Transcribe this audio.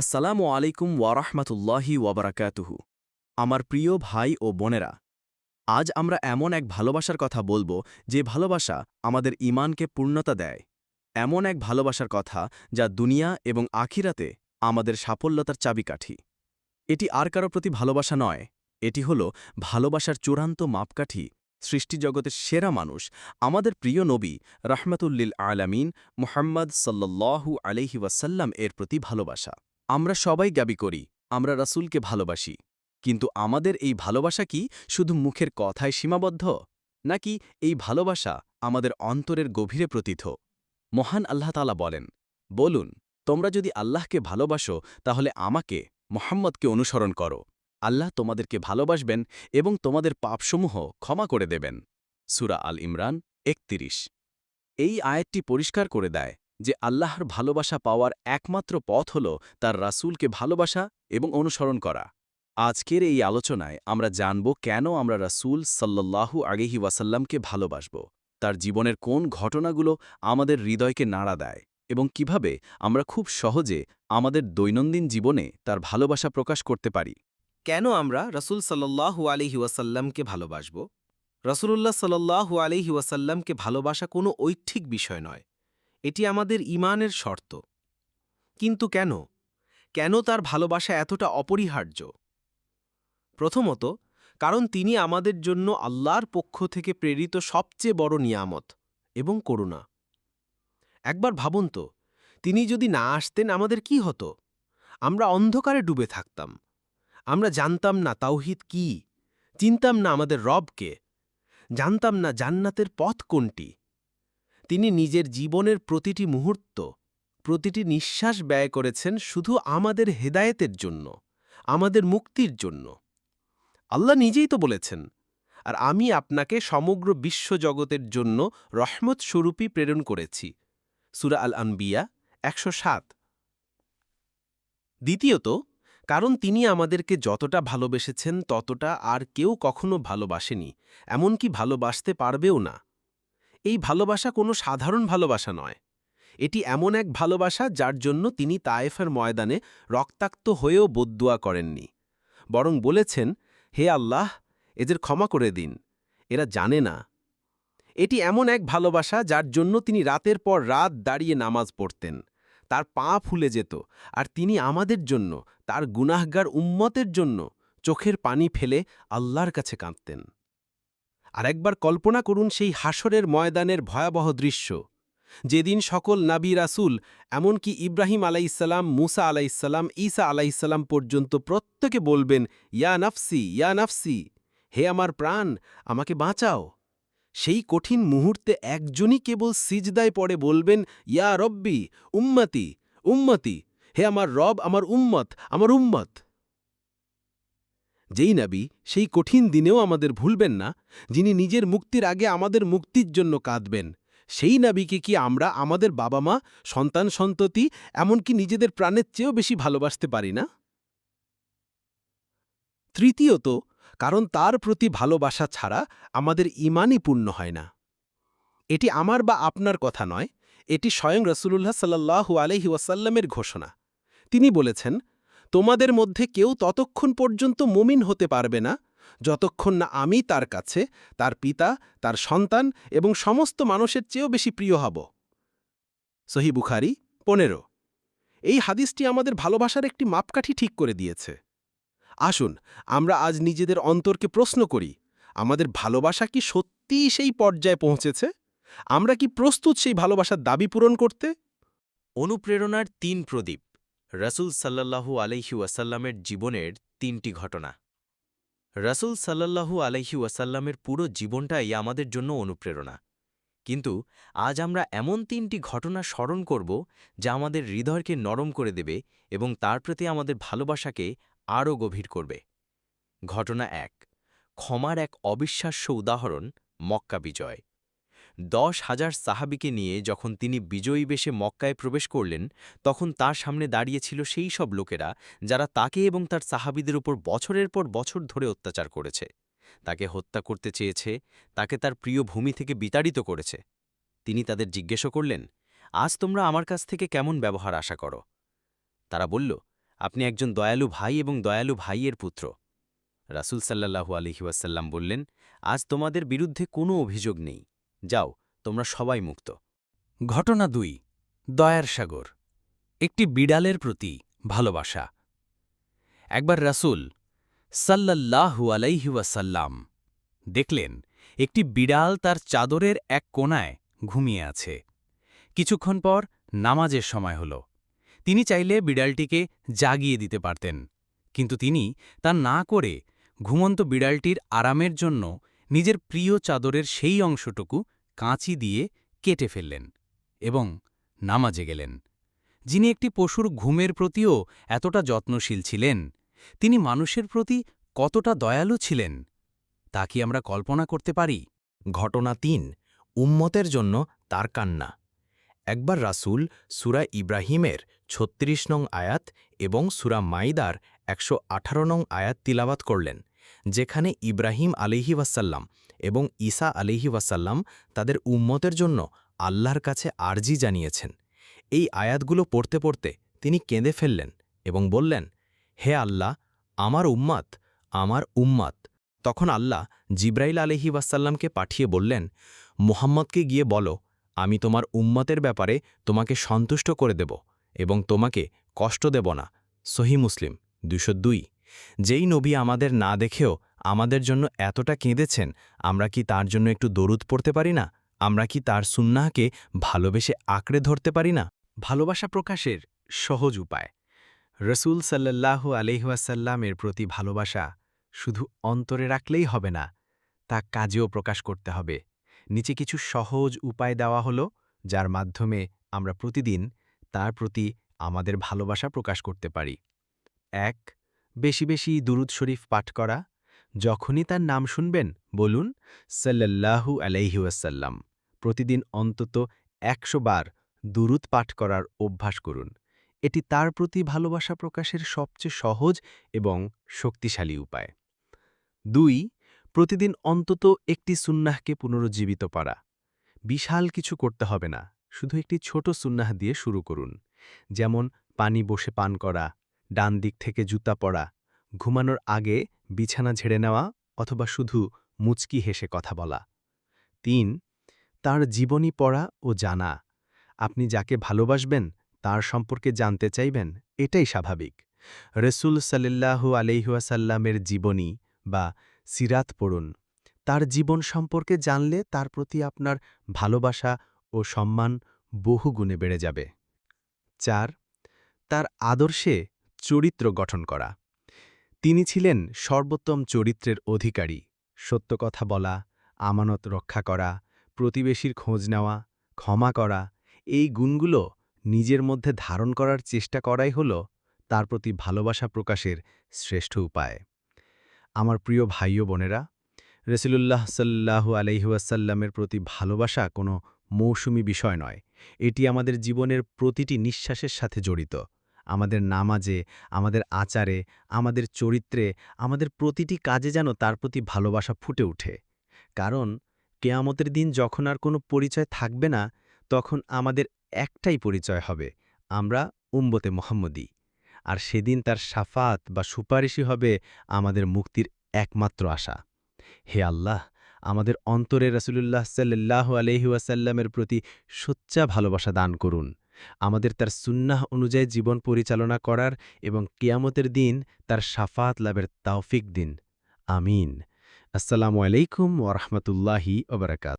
আসসালামু আলাইকুম ওয়ারহমাতুল্লাহি ওয়াবারাকাতুহু আমার প্রিয় ভাই ও বোনেরা, আজ আমরা এমন এক ভালোবাসার কথা বলব যে ভালোবাসা আমাদের ইমানকে পূর্ণতা দেয়। এমন এক ভালোবাসার কথা যা দুনিয়া এবং আখিরাতে আমাদের সাফল্যতার চাবিকাঠি। এটি আর কারও প্রতি ভালোবাসা নয়, এটি হল ভালোবাসার চূড়ান্ত মাপকাঠি। সৃষ্টিজগতের সেরা মানুষ, আমাদের প্রিয় নবী রহমতুল্লিল আলামিন মুহাম্মদ সাল্লাল্লাহু আলহি ওয়াসাল্লাম এর প্রতি ভালোবাসা। আমরা সবাই দাবি করি, আমরা রাসূলকে ভালোবাসি। কিন্তু আমাদের এই ভালোবাসা কি শুধু মুখের কথায় সীমাবদ্ধ? নাকি এই ভালোবাসা আমাদের অন্তরের গভীরে প্রতীত? মহান আল্লাহ তালা বলেন, বলুন, তোমরা যদি আল্লাহকে ভালোবাসো, তাহলে আমাকে, মোহাম্মদকে অনুসরণ করো। আল্লাহ তোমাদেরকে ভালোবাসবেন এবং তোমাদের পাপসমূহ ক্ষমা করে দেবেন। সুরা আল ইমরান একতিরিশ। এই আয়াতটি পরিষ্কার করে দেয় যে আল্লাহর ভালোবাসা পাওয়ার একমাত্র পথ হল তার রাসূলকে ভালোবাসা এবং অনুসরণ করা। আজকের এই আলোচনায় আমরা জানব কেন আমরা রাসূল সাল্লাল্লাহু আগেহি ওয়াসাল্লামকে ভালোবাসব, তার জীবনের কোন ঘটনাগুলো আমাদের হৃদয়কে নাড়া দেয় এবং কীভাবে আমরা খুব সহজে আমাদের দৈনন্দিন জীবনে তার ভালোবাসা প্রকাশ করতে পারি। কেন আমরা রসুল সাল্লাহু আলহি ওয়াসাল্লামকে ভালোবাসব? রসুলুল্লাহ সাল্লাহু আলহি ওয়াসাল্লামকে ভালোবাসা কোনো ঐচ্ছিক বিষয় নয়। এটি আমাদের ইমানের শর্ত। কিন্তু কেন? কেন তার ভালোবাসা এতটা অপরিহার্য? প্রথমত, কারণ তিনি আমাদের জন্য আল্লাহর পক্ষ থেকে প্রেরিত সবচেয়ে বড় নিয়ামত এবং করুণা। একবার ভাবুন তো, তিনি যদি না আসতেন আমাদের কি হতো? আমরা অন্ধকারে ডুবে থাকতাম। আমরা জানতাম না তাওহিদ কি, চিনতাম না আমাদের রবকে, জানতাম না জান্নাতের পথ কোনটি। তিনি নিজের জীবনের প্রতিটি মুহূর্ত, প্রতিটি নিঃশ্বাস ব্যয় করেছেন শুধু আমাদের হেদায়েতের জন্য, আমাদের মুক্তির জন্য। আল্লাহ নিজেই তো বলেছেন, আর আমি আপনাকে সমগ্র বিশ্বজগতের জন্য রহমত স্বরূপী প্রেরণ করেছি। সুরা আল আনবিয়া একশো সাত। দ্বিতীয়ত, কারণ তিনি আমাদেরকে যতটা ভালোবেসেছেন ততটা আর কেউ কখনো ভালোবাসেনি, এমনকি ভালোবাসতে পারবেও না। এই ভালোবাসা কোনো সাধারণ ভালোবাসা নয়। এটি এমন এক ভালোবাসা যার জন্য তিনি তায়েফের ময়দানে রক্তাক্ত হয়েও বদুয়া করেননি। বরং বলেছেন, হে আল্লাহ, এদের ক্ষমা করে দিন, এরা জানে না। এটি এমন এক ভালোবাসা যার জন্য তিনি রাতের পর রাত দাঁড়িয়ে নামাজ পড়তেন। তার পা ফুলে যেত, আর তিনি আমাদের জন্য, তার গুনাহগার উম্মতের জন্য চোখের পানি ফেলে আল্লাহর কাছে কাঁদতেন। আর একবার কল্পনা করুন সেই হাসরের ময়দানের ভয়াবহ দৃশ্য। যেদিন সকল নাবি রাসুল, এমনকি ইব্রাহিম আলাইসাল্লাম মুসা আলাইসাল্লাম ঈসা আলাইসাল্লাম পর্যন্ত প্রত্যেকে বলবেন, ইয়া নাফসি ইয়া নাফসি, হে আমার প্রাণ, আমাকে বাঁচাও। সেই কঠিন মুহূর্তে একজনই কেবল সিজদায় পড়ে বলবেন, ইয়া রব্বি, উম্মতি উম্মতি, হে আমার রব, আমার উম্মত আমার উম্মত। যেই নাবি সেই কঠিন দিনেও আমাদের ভুলবেন না, যিনি নিজের মুক্তির আগে আমাদের মুক্তির জন্য কাঁদবেন। সেই নাবিকে কি আমরা আমাদের বাবা মা সন্তান সন্ততি, এমনকি নিজেদের প্রাণের চেয়েও বেশি ভালোবাসতে পারি না? তৃতীয়ত, কারণ তার প্রতি ভালোবাসা ছাড়া আমাদের ইমানই পূর্ণ হয় না। এটি আমার বা আপনার কথা নয়, এটি স্বয়ং রসুল্লাহ সাল্লাহু আলহি ওয়াসাল্লামের ঘোষণা। তিনি বলেছেন তোমাদের মধ্যে কেউ ততক্ষণ পর্যন্ত মুমিন হতে পারবে না, যতক্ষণ না আমি তার কাছে, তার পিতা, তার সন্তান এবং সমস্ত মানুষের চেয়েও বেশি প্রিয় হব। সহি বুখারি, পনেরো। এই হাদিসটি আমাদের ভালোবাসার একটি মাপকাঠি ঠিক করে দিয়েছে। আসুন, আমরা আজ নিজেদের অন্তরকে প্রশ্ন করি, আমাদের ভালোবাসা কি সত্যিই সেই পর্যায়ে পৌঁছেছে? আমরা কি প্রস্তুত সেই ভালোবাসার দাবি পূরণ করতে? অনুপ্রেরণার তিন প্রদীপ। রসুল সাল্লাল্লাহু আলহি ওয়াসাল্লামের জীবনের তিনটি ঘটনা। রসুল সাল্লাল্লাহু আলহি ওয়াসাল্লামের পুরো জীবনটাই আমাদের জন্য অনুপ্রেরণা। কিন্তু আজ আমরা এমন তিনটি ঘটনা স্মরণ করব যা আমাদের হৃদয়কে নরম করে দেবে এবং তার প্রতি আমাদের ভালোবাসাকে আরও গভীর করবে। ঘটনা এক, ক্ষমার এক অবিশ্বাস্য উদাহরণ মক্কা বিজয়। দশ হাজার সাহাবিকে নিয়ে যখন তিনি বিজয়ী বেশে মক্কায় প্রবেশ করলেন, তখন তার সামনে দাঁড়িয়েছিল সেই সব লোকেরা যারা তাকে এবং তার সাহাবিদের উপর বছরের পর বছর ধরে অত্যাচার করেছে। তাকে হত্যা করতে চেয়েছে, তাকে তার প্রিয় ভূমি থেকে বিতাড়িত করেছে। তিনি তাদের জিজ্ঞেস করলেন, আজ তোমরা আমার কাছ থেকে কেমন ব্যবহার আশা করো? তারা বলল, আপনি একজন দয়ালু ভাই এবং দয়ালু ভাইয়ের পুত্র। রাসূল সাল্লাল্লাহু আলহি ওয়াসাল্লাম বললেন, আজ তোমাদের বিরুদ্ধে কোনো অভিযোগ নেই। যাও, তোমরা সবাই মুক্ত। ঘটনা দুই, দয়ার সাগর। একটি বিড়ালের প্রতি ভালোবাসা। একবার রাসূল সাল্লাল্লাহু আলাইহি ওয়াসাল্লাম দেখলেন, একটি বিড়াল তার চাদরের এক কোনায় ঘুমিয়ে আছে। কিছুক্ষণ পর নামাজের সময় হল। তিনি চাইলে বিড়ালটিকে জাগিয়ে দিতে পারতেন, কিন্তু তিনি তা না করে ঘুমন্ত বিড়ালটির আরামের জন্য নিজের প্রিয় চাদরের সেই অংশটুকু কাঁচি দিয়ে কেটে ফেললেন এবং নামাজে গেলেন। যিনি একটি পশুর ঘুমের প্রতিও এতটা যত্নশীল ছিলেন, তিনি মানুষের প্রতি কতটা দয়ালু ছিলেন, তা কি আমরা কল্পনা করতে পারি? ঘটনা তিন, উম্মতের জন্য তার কান্না। একবার রাসূল সুরা ইব্রাহিমের ছত্রিশ নং আয়াত এবং সুরা মাইদার একশো আঠারো নং আয়াত তিলাবাত করলেন। যেখানে ইব্রাহিম আলিহি ওয়াসাল্লাম এবং ঈসা আলিহি ওয়াসাল্লাম তাদের উম্মতের জন্য আল্লাহর কাছে আর্জি জানিয়েছেন। এই আয়াতগুলো পড়তে পড়তে তিনি কেঁদে ফেললেন এবং বললেন, হে আল্লাহ, আমার উম্মাত আমার উম্মাত। তখন আল্লাহ জিব্রাইল আলহি ওয়াসাল্লামকে পাঠিয়ে বললেন, মুহাম্মদকে গিয়ে বলো, আমি তোমার উম্মতের ব্যাপারে তোমাকে সন্তুষ্ট করে দেব এবং তোমাকে কষ্ট দেব না। সহি মুসলিম দুশো যেই নবী আমাদের না দেখেও আমাদের জন্য এতটা কেঁদেছেন, আমরা কি তার জন্য একটু দরুদ পড়তে পারি না? আমরা কি তার সুন্নাহকে ভালোবেসে আঁকড়ে ধরতে পারি না? ভালোবাসা প্রকাশের সহজ উপায়। রসুল সাল্লাল্লাহু আলহাসাল্লামের প্রতি ভালোবাসা শুধু অন্তরে রাখলেই হবে না, তা কাজেও প্রকাশ করতে হবে। নিচে কিছু সহজ উপায় দেওয়া হলো, যার মাধ্যমে আমরা প্রতিদিন তার প্রতি আমাদের ভালোবাসা প্রকাশ করতে পারি। এক বেশি বেশি দুরুদ শরীফ পাঠ করা, যখনই তার নাম শুনবেন, বলুন, সাল্লাল্লাহু আলাইহিউসাল্লাম প্রতিদিন অন্তত একশো বার দুরুদ পাঠ করার অভ্যাস করুন। এটি তার প্রতি ভালোবাসা প্রকাশের সবচেয়ে সহজ এবং শক্তিশালী উপায়। দুই, প্রতিদিন অন্তত একটি সুন্নাহকে পুনরুজ্জীবিত করা। বিশাল কিছু করতে হবে না, শুধু একটি ছোট সুন্নাহ দিয়ে শুরু করুন। যেমন, পানি বসে পান করা ডান দিক থেকে জুতা পরা ঘুমানোর আগে বিছানা ঝেড়ে নেওয়া অথবা শুধু মুচকি হেসে কথা বলা। তিন, তার জীবনী পড়া ও জানা। আপনি যাকে ভালোবাসবেন, তার সম্পর্কে জানতে চাইবেন, এটাই স্বাভাবিক। রসুল সাল্লাহু আলহিহাসাল্লামের জীবনী বা সিরাত পড়ুন। তার জীবন সম্পর্কে জানলে তার প্রতি আপনার ভালোবাসা ও সম্মান বহু গুণে বেড়ে যাবে। চার, তার আদর্শে চরিত্র গঠন করা। তিনি ছিলেন সর্বোত্তম চরিত্রের অধিকারী। সত্য কথা বলা, আমানত রক্ষা করা, প্রতিবেশীর খোঁজ নেওয়া, ক্ষমা করা, এই গুণগুলো নিজের মধ্যে ধারণ করার চেষ্টা করাই হল তার প্রতি ভালোবাসা প্রকাশের শ্রেষ্ঠ উপায়। আমার প্রিয় ভাই বোনেরা, রসিলুল্লাহ সাল্লাহু আলহিউসাল্লামের প্রতি ভালোবাসা কোনো মৌসুমি বিষয় নয়। এটি আমাদের জীবনের প্রতিটি নিঃশ্বাসের সাথে জড়িত। আমাদের নামাজে, আমাদের আচারে, আমাদের চরিত্রে, আমাদের প্রতিটি কাজে যেন তার প্রতি ভালোবাসা ফুটে ওঠে। কারণ কেয়ামতের দিন যখন আর কোনো পরিচয় থাকবে না, তখন আমাদের একটাই পরিচয় হবে, আমরা উম্বতে মোহাম্মদী। আর সেদিন তার সাফাত বা সুপারিশই হবে আমাদের মুক্তির একমাত্র আশা। হে আল্লাহ, আমাদের অন্তরে রসুলুল্লাহ সাল্লাহ আলহিউসাল্লামের প্রতি সোচ্চা ভালোবাসা দান করুন। আমাদের তার সুন্নাহ অনুযায়ী জীবন পরিচালনা করার এবং কিয়ামতের দিন তার সাফাত লাভের তাওফিক দিন। আমিন। আসসালামু আলাইকুম ওরহমতুল্লাহি ওবরাকাত